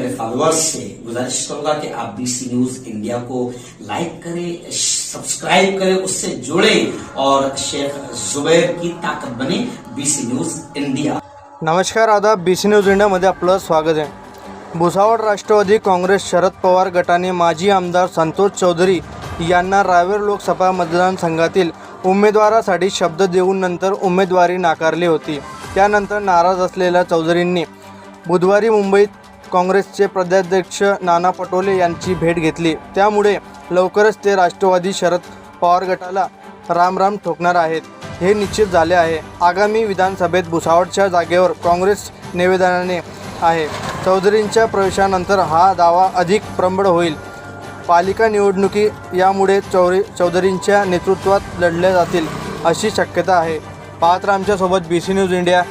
मेरे फॉलोअर्स से गुजारिश करूंगा कि आप बीसी न्यूज इंडिया को लाइक करें सब्सक्राइब करें उससे जुड़े और शेख जुबैर की ताकत बने बीसी न्यूज इंडिया नमस्कार आदाब। बीसी न्यूज इंडियामध्ये आपलं स्वागत आहे. भुसावळ राष्ट्रवादी काँग्रेस शरद पवार गटाने माजी आमदार संतोष चौधरी यांना रावेर लोकसभा मतदारसंघातील उमेदवारासाठी शब्द देऊन नंतर उमेदवारी नाकारली होती. त्यानंतर नाराज असलेल्या चौधरींनी बुधवारी मुंबईत काँग्रेसचे प्रदेशाध्यक्ष नाना पटोले यांची भेट घेतली. त्यामुळे लवकरच ते राष्ट्रवादी शरद पवार गटाला रामराम ठोकणार आहेत. हे निश्चित झाले आहे. आगामी विधानसभेत भुसावळच्या जागेवर काँग्रेस निवेदनाने आहे. चौधरींच्या प्रवेशानंतर हा दावा अधिक प्रबळ होईल. पालिका निवडणुकी यामुळे चौरी चौधरींच्या नेतृत्वात लढल्या जातील अशी शक्यता आहे. पाहत आमच्यासोबत बी सी न्यूज इंडिया